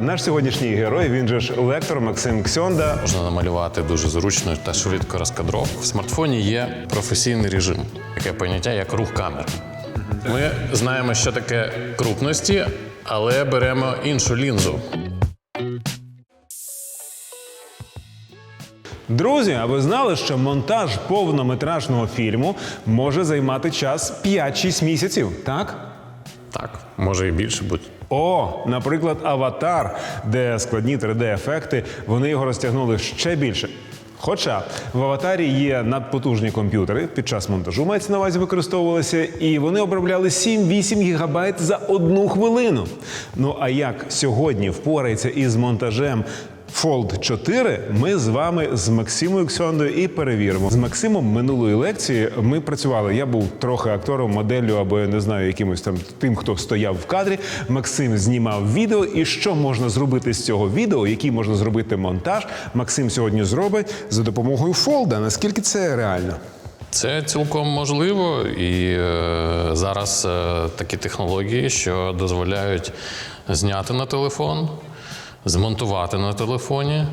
Наш сьогоднішній герой, він же ж лектор Максим Ксьонда. Можна намалювати дуже зручно та швидко розкадровку. В смартфоні є професійний режим, таке поняття як рух камери. Ми знаємо, що таке крупності, але беремо іншу лінзу. Друзі, а ви знали, що монтаж повнометражного фільму може займати час 5-6 місяців, так? Так, може і більше бути. О, наприклад, аватар, де складні 3D-ефекти, вони його розтягнули ще більше. Хоча в аватарі є надпотужні комп'ютери під час монтажу мається на увазі використовувалися, і вони обробляли 7-8 гігабайт за одну хвилину. Ну а як сьогодні впорається із монтажем Fold 4 ми з вами з Максимою Ксьондою і перевіримо. З Максимом минулої лекції ми працювали. Я був трохи актором, моделлю або я не знаю, якимось там тим, хто стояв в кадрі. Максим знімав відео. І що можна зробити з цього відео, який можна зробити монтаж? Максим сьогодні зробить за допомогою фолда. Наскільки це реально? Це цілком можливо, і е, зараз е, такі технології, що дозволяють зняти на телефон, змонтувати на телефоні,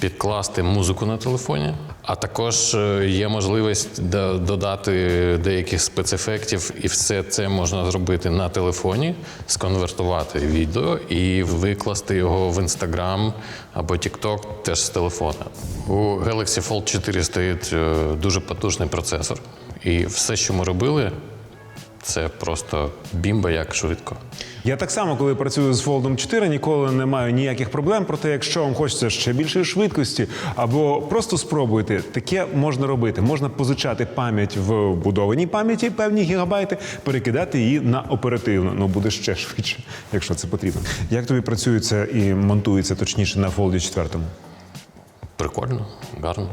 підкласти музику на телефоні. А також е, є можливість додати деяких спецефектів, і все це можна зробити на телефоні, сконвертувати відео і викласти його в Instagram або TikTok теж з телефона. У Galaxy Fold 4 стоїть е, дуже потужний процесор, і все, що ми робили, це просто бімба як швидко. Я так само, коли працюю з Foldом 4, ніколи не маю ніяких проблем. Проте, якщо вам хочеться ще більшої швидкості, або просто спробуйте, таке можна робити. Можна позичати пам'ять в вбудованій пам'яті, певні гігабайти, перекидати її на оперативну. Ну буде ще швидше, якщо це потрібно. Як тобі працюється і монтується точніше на Фолді 4? Прикольно, гарно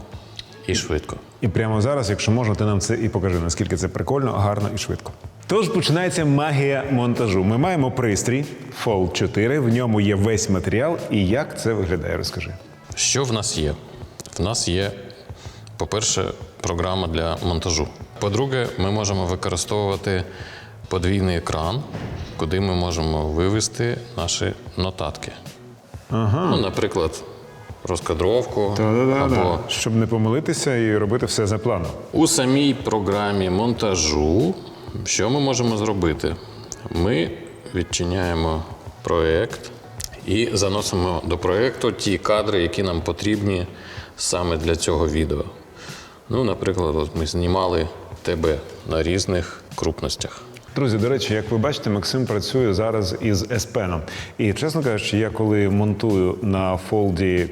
і швидко. І прямо зараз, якщо можна, ти нам це і покажи, наскільки це прикольно, гарно і швидко. Тож починається магія монтажу. Ми маємо пристрій Fold 4, в ньому є весь матеріал. І як це виглядає, розкажи. Що в нас є? В нас є, по-перше, програма для монтажу. По-друге, ми можемо використовувати подвійний екран, куди ми можемо вивести наші нотатки. Ага. Ну, наприклад, розкадровку або Щоб не помилитися і робити все за планом. у самій програмі монтажу. Що ми можемо зробити? Ми відчиняємо проєкт і заносимо до проєкту ті кадри, які нам потрібні саме для цього відео. Ну, наприклад, от ми знімали тебе на різних крупностях. Друзі, до речі, як ви бачите, Максим працює зараз із S-Pen. І чесно кажучи, я коли монтую на фолді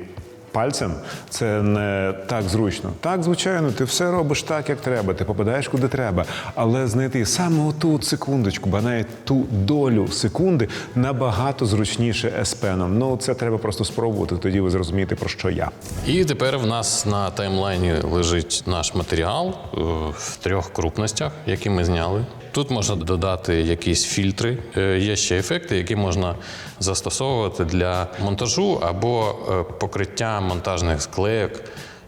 пальцем, це не так зручно. Так, звичайно, ти все робиш так, як треба, ти попадаєш куди треба. Але знайти саме оту секундочку, ба навіть ту долю секунди набагато зручніше S-Pen. Ну, це треба просто спробувати, тоді ви зрозумієте, про що я. І тепер в нас на таймлайні лежить наш матеріал е, в трьох крупностях, які ми зняли. Тут можна додати якісь фільтри. Е, Є ще ефекти, які можна застосовувати для монтажу або е, покриття монтажних склеєк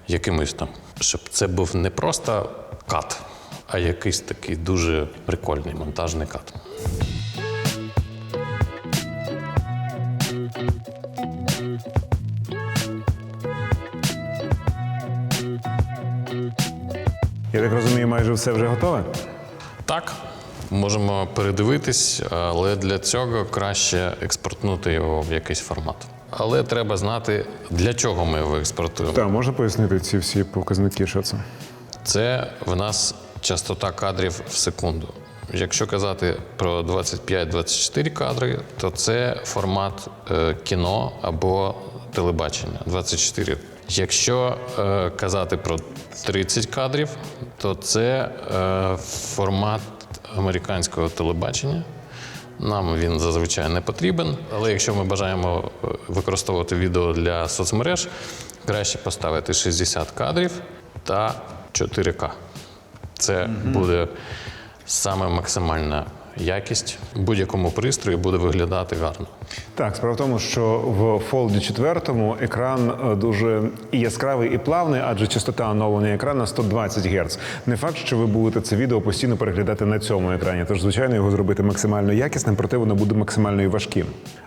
якимось там, щоб це був не просто кат, а якийсь такий дуже прикольний монтажний кат. Я так розумію, майже все вже готове. Можемо передивитись, але для цього краще експортнути його в якийсь формат. Але треба знати, для чого ми його експортуємо. Так, можна пояснити ці всі показники, що це? Це в нас частота кадрів в секунду. Якщо казати про 25-24 кадри, то це формат е, кіно або телебачення 24. Якщо е, казати про 30 кадрів, то це е, формат американського телебачення. Нам він зазвичай не потрібен, але якщо ми бажаємо е, використовувати відео для соцмереж, краще поставити 60 кадрів та 4К. Це буде саме максимальна якість. Будь-якому пристрої буде виглядати гарно. Так, справа в тому, що в Фолді 4 екран е, дуже і яскравий, і плавний, адже частота оновлення екрана 120 Гц. Не факт, що ви будете це відео постійно переглядати на цьому екрані. Тож, звичайно, його зробити максимально якісним, проте воно буде максимально і важким.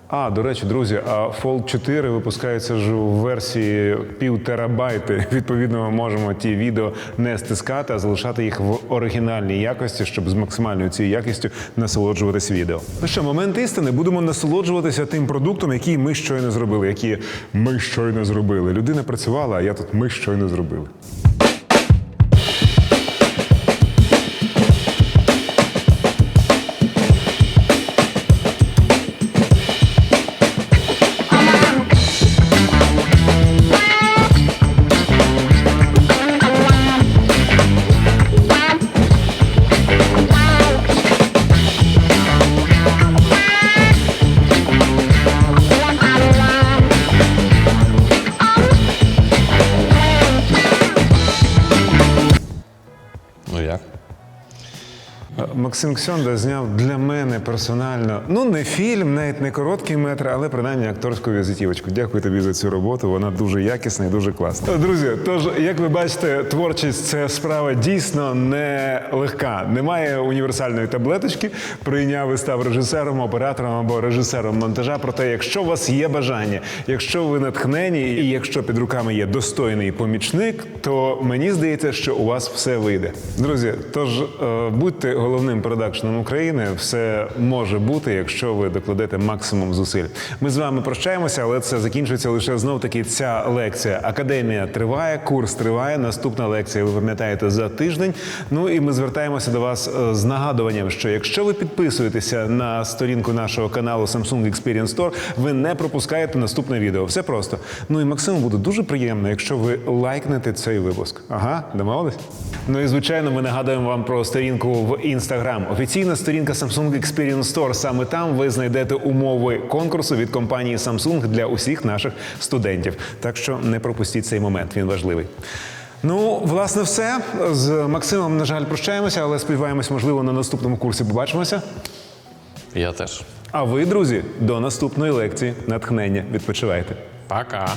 А, до речі, друзі, а Fold 4 випускається ж у версії пів терабайти. Відповідно, ми можемо ті відео не стискати, а залишати їх в оригінальній якості, щоб з максимальною цією якістю насолоджуватись відео. Ну що, момент істини, будемо насолоджуватися тим продуктом, який ми щойно зробили, які ми щойно зробили. Людина працювала, а я тут ми щойно зробили. Максим Ксьонда зняв для мене персонально, ну не фільм, навіть не короткий метр, але принаймні акторську візитівочку. Дякую тобі за цю роботу. Вона дуже якісна і дуже класна. Друзі, тож, як ви бачите, творчість це справа дійсно не легка. Немає універсальної таблеточки. Прийняв і став режисером, оператором або режисером монтажа. Проте, якщо у вас є бажання, якщо ви натхнені, і якщо під руками є достойний помічник, то мені здається, що у вас все вийде. Друзі, тож е, будьте головним продакшеном України. Все може бути, якщо ви докладете максимум зусиль. Ми з вами прощаємося, але це закінчується лише знов таки ця лекція. Академія триває, курс триває. Наступна лекція, ви пам'ятаєте, за тиждень. Ну і ми звертаємося до вас е, з нагадуванням, що якщо ви підписуєтеся на сторінку нашого каналу Samsung Experience Store, ви не пропускаєте наступне відео. Все просто. Ну і Максиму буде дуже приємно, якщо ви лайкнете цей випуск. Ага, домовились? Ну і звичайно, ми нагадуємо вам про сторінку в Instagram. Офіційна сторінка Samsung Experience Store. Саме там ви знайдете умови конкурсу від компанії Samsung для усіх наших студентів. Так що не пропустіть цей момент, він важливий. Ну, власне, все. З Максимом, на жаль, прощаємося, але сподіваємось, можливо, на наступному курсі побачимося. Я теж. А ви, друзі, до наступної лекції натхнення. Відпочивайте. Пока.